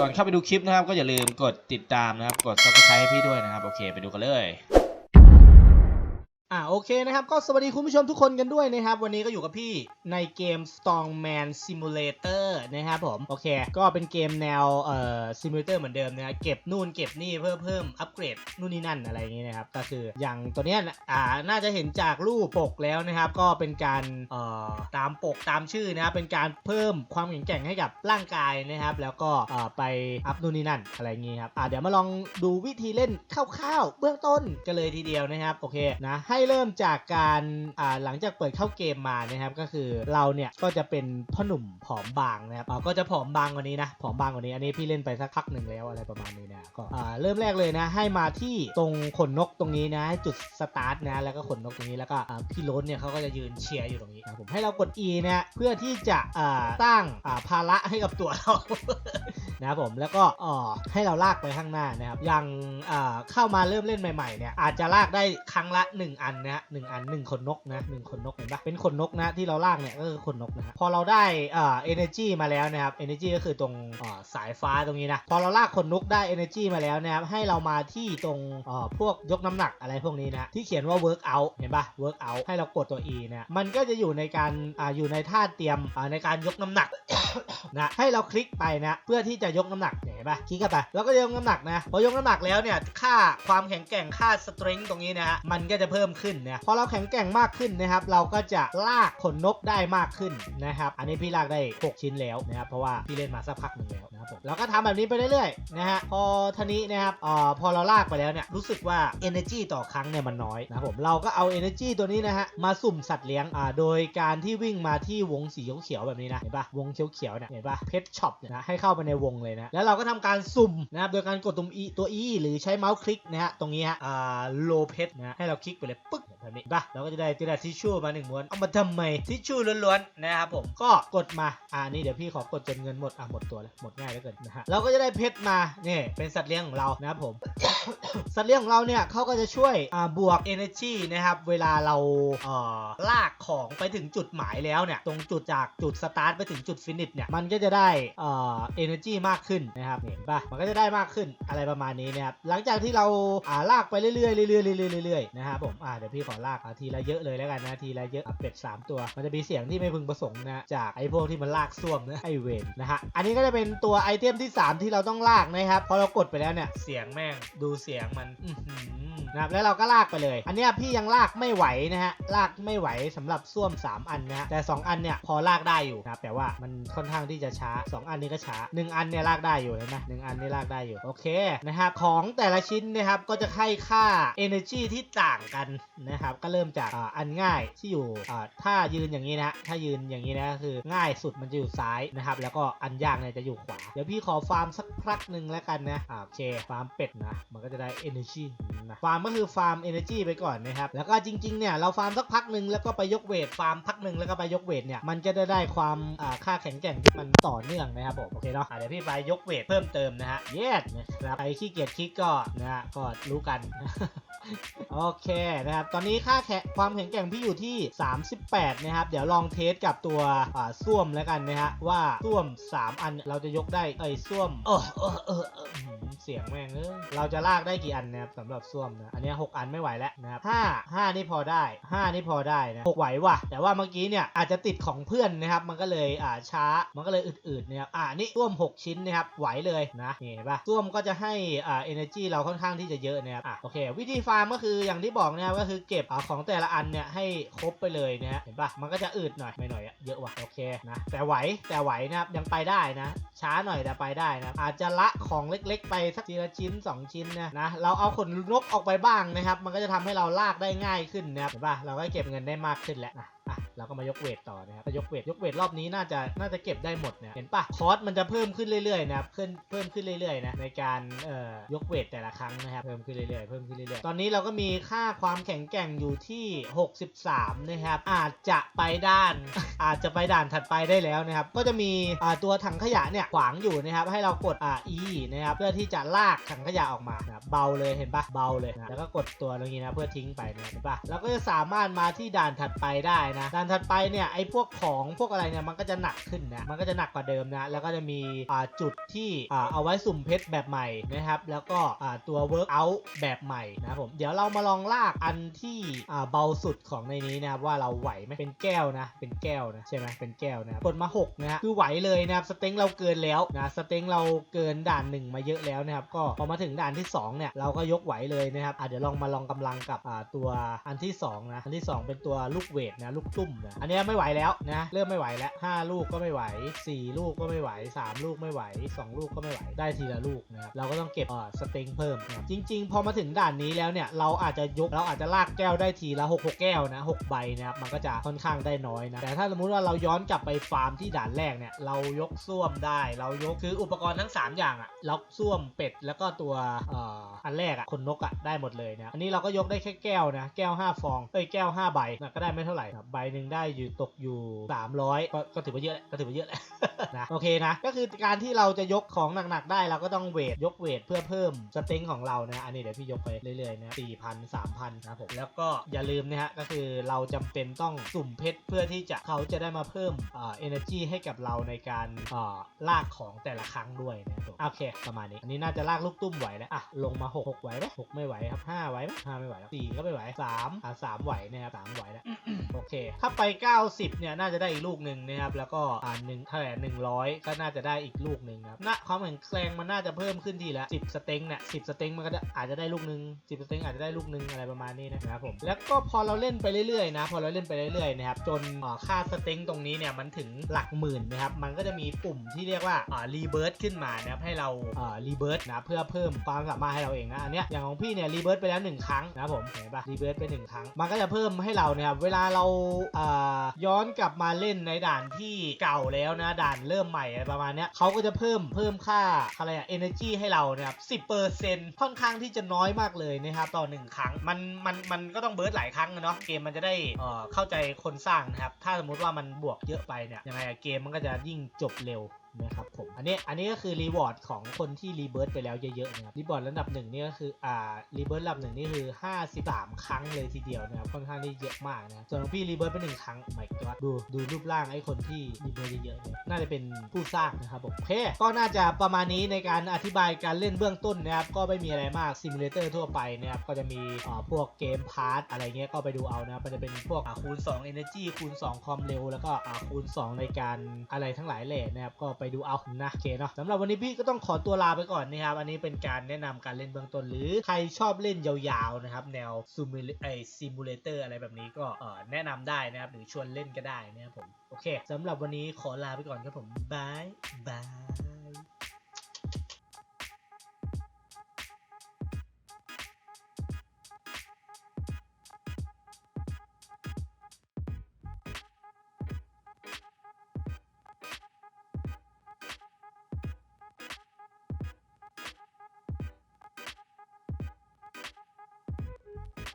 ก่อนเข้าไปดูคลิปนะครับ ก็อย่าลืมกดติดตามนะครับ กด subscribe ให้พี่ด้วยนะครับ โอเค ไปดูกันเลย อ่าโอเคนะครับ ก็สวัสดีคุณผู้ชมทุกคนกันด้วยนะครับ วันนี้ก็อยู่กับพี่ในเกม Strongman Simulator นะครับผม โอเค ก็เป็นเกมแนวเอ่อ Simulator เหมือนเดิมนะเก็บนู่นเก็บนี่เพิ่มเพิ่มอัปเกรดนู่นนี่นั่นอะไรอย่างงี้นะครับ ก็คืออย่างตัวเนี้ยอ่าน่าจะเห็นจากรูปปกแล้วนะครับ ก็เป็นการเอ่อตามปกตามชื่อนะครับ เป็นการเพิ่มความแข็งแกร่งให้กับร่างกายนะครับ แล้วก็เอ่อไปอัพนู่นนี่นั่นอะไรอย่างงี้ครับอ่าเดี๋ยวมาลองดูวิธีเล่นคร่าวๆเบื้องต้นกันเลยทีเดียวนะครับ โอเคนะให้เริ่มจากการอ่าหลังจากเปิดเข้าเกมมานะครับก็คือเราเนี่ยก็จะเป็นพ่อหนุ่มผอมบางนะครับอ่าก็จะผอมบางกว่านี้นะผอมบางกว่านี้อันนี้พี่เล่นไปสักพักหนึ่งแล้วอะไรประมาณนี้นะก็อ่าเริ่มแรกเลยนะ ให้มาที่ตรงขนนกตรงนี้นะ จุดสตาร์ทนะแล้วก็ขนนกตรงนี้แล้วก็อ่าพี่โรสเนี่ยเขาก็จะยืนเชียร์อยู่ตรงนี้นะผมให้เรากด E นะเพื่อที่จะอ่าสร้างอ่าภาระให้กับตัวเรานะครับผมแล้วก็อ่อให้เราลากไปข้างหน้านะครับย่างเอ่อเข้ามาเริ่มเล่นใหม่ๆเนี่ยอาจจะลากได้ครั้งละ 1 อันนะฮะหนึ่งอันหนึ่งขนนกนะหนึ่งขนนกเห็นปะเป็นขนนกนะที่เราลากเนี่ยก็คือขนนกนะฮะพอเราได้เอ่อ energy มาแล้วนะครับ energy ก็คือตรงเอ่อสายฟ้าตรงนี้นะพอเราลากขนนกได้ energy มาแล้วนะครับให้เรามาที่ตรงเอ่อพวกยกน้ำหนักอะไรพวกนี้นะที่เขียนว่า work out เห็นปะ work out ให้เรากดตัว e นะมันก็จะอยู่ในการอ่าอยู่ในท่าเตรียมอ่าในการยกน้ำหนักนะให้เราคลิกไปนะเพื่อที่จะยกน้ำหนักเห็นปะคลิกเข้าไปแล้วก็ยกน้ำหนักนะพอยกน้ำหนักแล้วเนี่ยค่าความแข็งแกร่งค่าสตริงตรงนี้นะฮะมันก็จะเพิ่มขึ้นนะพอเราแข็งแกร่งมากขึ้นนะครับ เราก็จะลากขนนกได้มากขึ้นนะครับ อันนี้พี่ลากได้ 6 ชิ้นแล้วนะครับ เพราะว่าพี่เล่นมาสักพักหนึ่งแล้วนะครับผมเราก็ทำแบบนี้ไปเรื่อยๆนะฮะ พอทีนี้นะครับเอ่อพอเราลากไปแล้วเนี่ย รู้สึกว่า energy ต่อครั้งเนี่ยมันน้อยนะครับผม เราก็เอา energy ตัวนี้นะฮะ มาสุ่มสัตว์เลี้ยง อ่า โดยการที่วิ่งมาที่วงสีเขียวๆแบบนี้นะ เห็นปะวงเขียวๆเนี่ย เห็นปะเพชรช็อปเนี่ยนะ ให้เข้าไปในวงเลยนะ แล้วเราก็ทำการสุ่มนะครับ โดยการกดตรง e ตัว e หรือใช้เมาส์คลิกนะฮะ ตรงนี้ฮะ อ่า โลเพชนะฮะให้เราคลิกไปเลยปึ๊กแบบนี้ปะเราก็จะได้กระดาษทิชชู่มาหนึ่งม้วนเอามาทำไมทิชชู่ล้วนๆนะครับผมก็กดมาอ่านี่เดี๋ยวพี่ขอกดจนเงินหมดอะหมดตัวแล้วหมดง่ายเหลือเกินนะฮะเราก็จะได้เพชรมาเนี่ยเป็นสัตว์เลี้ยงของเรานะครับผม สัตว์เลี้ยงของเราเนี่ยเขาก็จะช่วยอ่าบวก energy นะครับเวลาเราเอ่อลากของไปถึงจุดหมายแล้วเนี่ยตรงจุดจากจุดสตาร์ทไปถึงจุดฟินิชเนี่ยมันก็จะได้เอ่อ energy มากขึ้นนะครับเห็นปะมันก็จะได้มากขึ้นอะไรประมาณนี้นะครับหลังจากที่เราอ่าลากไปเรื่อยๆเรื่อยๆเรื่อยๆเรื่อยๆนะครับผมอ่าเดี๋ยวพี่อลากเอาทีละเยอะเลยแล้วกันนะทีละเยอะอะเป็ด3 ตัว มันจะมีเสียงที่ไม่พึงประสงค์นะจากไอ้พวกที่มันลากส้วมนะไอเวนนะฮะอันนี้ก็จะเป็นตัวไอเทมที่ 3 ที่เราต้องลากนะครับพอเรากดไปแล้วเนี่ยเสียงแม่งดูเสียงมันนะครับแล้วเราก็ลากไปเลย อันนี้พี่ยังลากไม่ไหวนะฮะลากไม่ไหวสำหรับส้วม 3 อันนะฮะแต่ 2 อันเนี่ยพอลากได้อยู่นะแต่ว่ามันค่อนข้างที่จะช้า 2 อันนี้ก็ช้า 1 อันเนี่ยลากได้อยู่เห็นไหมหนึ่งอันนี่ลากได้อยู่โอเคนะครับของแต่ละชิ้นนะครับก็จะให้ค่า energy ที่ต่างกันนะครับก็เริ่มจากอันง่ายที่อยู่ถ้ายืนอย่างนี้นะฮะถ้ายืนอย่างนี้นะคือง่ายสุดมันจะอยู่ซ้ายนะครับแล้วก็อันยากเนี่ยจะอยู่ขวา เดี๋ยวพี่ขอฟาร์มสักพักหนึ่งแล้วกันนะโอเคฟาร์มเป็ดนะมันก็จะได้ energy นะฟาร์มก็คือฟาร์ม energy ไปก่อนนะครับแล้วก็จริงๆเนี่ยเราฟาร์มสักพักหนึ่งแล้วก็ไปยกเวทฟาร์มพักหนึ่งแล้วก็ไปยกเวทเนี่ยมันจะได้ได้ความค่าแข็งแกร่งที่มันต่อเนื่องนะครับผมโอเคเนาะะเดี๋ยวพี่ไปยกเวทเพิ่มเติมนะฮะเยสนะครับใครขี้เกียจคลิกก็นะฮะก็รู้กันโอเคนะครับ ตอนนี้ค่าแขความแข็งแกร่งพี่อยู่ที่ 38 นะครับ เดี๋ยวลองเทสกับตัวอ่าส้วมแล้วกันนะฮะว่าส้วม 3 อันเราจะยกได้เอ้ส้วมเออเออเออเอออื้อหือเสียงแม่งเอ้ยเราจะลากได้กี่อันนะครับสำหรับส้วมนะอันนี้ 6 อันไม่ไหวแล้วนะครับ5 5นี่พอได้ 5 นี่พอได้นะ6ไหวว่ะ แต่ว่าเมื่อกี้เนี่ยอาจจะติดของเพื่อนนะครับ มันก็เลยอ่าช้ามันก็เลยอืดๆนะครับอ่านี่ส้วม 6 ชิ้นนะครับไหวเลยนะเห็นปะส้วมก็จะให้อ่า energy เราค่อนข้างที่จะเยอะนะครับอะโอเค วิธีฟาร์มก็คืออย่างที่บอกนะครับก็คือเก็บเอาของแต่ละอันเนี่ยให้ครบไปเลยนะฮะเห็นปะมันก็จะอืดหน่อยไม่หน่อยอะเยอะว่ะโอเคนะแต่ไหวแต่ไหวนะครับยังไปได้นะ ช้าหน่อยแต่ไปได้นะอาจจะละของเล็กๆ ไปสักทีละชิ้น 2 ชิ้นนะนะเราเอาขนนกออกไปบ้างนะครับ มันก็จะทำให้เราลากได้ง่ายขึ้นนะครับเห็นปะเราก็เก็บเงินได้มากขึ้นแหละนะ อะเราก็มายกเวทต่อนะครับยกเวทยกเวทรอบนี้น่าจะน่าจะเก็บได้หมดเนี่ยเห็นปะคอสมันจะเพิ่มขึ้นเรื่อยๆนะครับเพิ่มเพิ่มขึ้นเรื่อยๆนะในการเอ่อยกเวทแต่ละครั้งนะครับเพิ่มขึ้นเรื่อยๆเพิ่มขึ้นเรื่อยๆตอนนี้เราก็มีค่าความแข็งแกร่งอยู่ที่ 63 นะครับ อาจจะไปด้าน อาจจะไปด่านถัดไปได้แล้วนะครับ ก็จะมีอ่าตัวถังขยะเนี่ยขวางอยู่นะครับ ให้เรากดอ่า E นะครับเพื่อที่จะลากถังขยะออกมานะเบาเลยเห็นปะเบาเลยนะแล้วก็กดตัวตรงนี้นะเพื่อทิ้งไปนะเห็นปะเราก็จะสามารถมาที่ด่านถัดไปได้นะด่านถัดไปเนี่ยไอ้พวกของพวกอะไรเนี่ยมันก็จะหนักขึ้นนะมันก็จะหนักกว่าเดิมนะแล้วก็จะมีจุดที่เอาไว้สุ่มเพชรแบบใหม่นะครับแล้วก็ตัว workout แบบใหม่นะผมเดี๋ยวเรามาลองลากอันที่เบาสุดของในนี้นะครับว่าเราไหวไหมเป็นแก้วนะ เป็นแก้วนะใช่ไหมเป็นแก้วนะกดมา 6นะฮะคือไหวเลยนะครับสเต็งเราเกินแล้วนะสเต็งเราเกินด่านหนึ่งมาเยอะแล้วนะครับก็พอมาถึงด่านที่สองเนี่ย เราก็ยกไหวเลยนะครับเดี๋ยวลองมาลองกำลังกับตัวอันที่สองนะ อันที่สองเป็นตัวลูกเวทนะลูกตุ้มอันนี้ไม่ไหวแล้วนะเริ่มไม่ไหวแล้วห้าลูกก็ไม่ไหวสี่ลูกก็ไม่ไหวสามลูกไม่ไหวสองลูกก็ไม่ไหวได้ทีละลูกนะครับเราก็ต้องเก็บอ่าสเต็งเพิ่มนะครับจริง ๆ พอมาถึงด่านนี้แล้วเนี่ยเราอาจจะยกเราอาจจะลากแก้วได้ทีละหกหกแก้วนะหกใบนะครับมันก็จะค่อนข้างได้น้อยนะแต่ถ้าสมมุติว่าเราย้อนกลับไปฟาร์มที่ด่านแรกเนี่ยเรายกส้วมได้ เรายกคืออุปกรณ์ทั้ง 3 อย่างอะล็อกส้วมเป็ดแล้วก็ตัวเอ่ออันแรกอะคนนกอะได้หมดเลยนะอันนี้เราก็ยกได้แค่แก้วนะแก้ว 5 ฟองเอ้ยแก้ว 5 ใบนะก็ได้ไม่เท่าไหร่ใบหนึ่งได้อยู่ตกอยู่ 300 ก็ก็ถือว่าเยอะแหละก็ถือว่าเยอะแหละนะโอเคนะก็คือการที่เราจะยกของหนักๆได้เราก็ต้องเวทยกเวทเพื่อเพิ่มสเต็งของเรานะอันนี้เดี๋ยวพี่ยกไปเรื่อยๆนะ4,000 3,000นะครับผมแล้วก็อย่าลืมนะฮะก็คือเราจำเป็นต้องสุ่มเพชรเพื่อที่จะเขาจะได้มาเพิ่มเอ่อ energy ให้กับเราในการเอ่อลากของแต่ละครั้งด้วยนะผมโอเคประมาณนี้อันนี้น่าจะลากลูกตุ้มไหวแล้วอะลงมา 6 6ไหวไหม6ไม่ไหวครับ5ไหวไหม5ไม่ไหวแล้ว4ก็ไม่ไหว3อะ3ไหวนะครับ3ไหวแล้วโอเคถ้าไป 90 เนี่ย น่าจะได้อีกลูกหนึ่งนะครับ แล้วก็อ่าหนึ่งเท่าไหร่หนึ่งร้อยก็น่าจะได้อีกลูกหนึ่งครับน่าความแข็งแกร่งมันน่าจะเพิ่มขึ้นทีละ10สเต็งเนี่ย10สเต็งมันก็อาจจะได้ลูกหนึ่ง10สเต็งอาจจะได้ลูกหนึ่งอะไรประมาณนี้นะครับผม แล้วก็พอเราเล่นไปเรื่อยๆนะ พอเราเล่นไปเรื่อยๆนะครับ จนค่าสเต็งตรงนี้เนี่ย มันถึงหลักหมื่นนะครับ มันก็จะมีปุ่มที่เรียกว่าอ่ารีเบิร์ตขึ้นมานะครับ ให้เราอ่ารีเบิร์ตนะ เพื่อเพิ่มความสามารถให้เราเองนะ อันเนี้ย อย่างของพี่เนี่ยรีเบิร์ไปแล้วหนึ่งครั้งนะผม เห็นปะรีเบิร์ไปหนึ่งครั้ง มันก็จะเพิ่มให้เราเนี่ยครับเวลาเราย้อนกลับมาเล่นในด่านที่เก่าแล้วนะ ด่านเริ่มใหม่อะไรประมาณเนี้ยเขาก็จะเพิ่มเพิ่มค่าอะไรอะ energy ให้เรานะครับสิบเปอร์เซ็นต์ค่อนข้างที่จะน้อยมากเลยนะครับต่อหนึ่งครั้งมันมันมันก็ต้องเบิร์ดหลายครั้งเนาะเกมมันจะได้เอ่อเข้าใจคนสร้างนะครับ ถ้าสมมุติว่ามันบวกเยอะไปเนี่ยยังไงเกมมันก็จะยิ่งจบเร็ว นะครับผมอันนี้อันนี้ก็คือรีวอร์ดของคนที่รีเบิร์ตไปแล้วเยอะๆนะครับรีวอร์ดระดับหนึ่งนี่ก็คืออ่ารีเบิร์ตระดับหนึ่งนี่คือ 53 ครั้งเลยทีเดียวนะครับค่อนข้างที่เยอะมากนะส่วนของพี่รีเบิร์ตไปหนึ่งครั้งไม่ก็ดูดูรูปร่างไอ้คนที่รีเบิร์ตเยอะๆเนี่ยน่าจะเป็นผู้สร้างนะครับผมโอเคก็น่าจะประมาณนี้ในการอธิบายการเล่นเบื้องต้นนะครับก็ไม่มีอะไรมากซิมูเลเตอร์ทั่วไปนะครับก็จะมีอ่าพวกเกมพาร์ทอะไรเงี้ยก็ไปดูเอานะมันจะเป็นพวกอ่าคูณ2 Energy คูณ2ความเร็วแล้วก็อ่าคูณ 2 ในการอะไรทั้งหลายแหล่นะครับก็ไปดูเอานะโอเคเนาะสำหรับวันนี้พี่ก็ต้องขอตัวลาไปก่อนนะครับ อันนี้เป็นการแนะนำการเล่นเบื้องต้น หรือใครชอบเล่นยาวๆนะครับ แนวซูมิไอซิมูเลเตอร์อะไรแบบนี้ก็เออแนะนำได้นะครับ หรือชวนเล่นก็ได้นะครับผม โอเคสำหรับวันนี้ขอลาไปก่อนครับผมบายบาย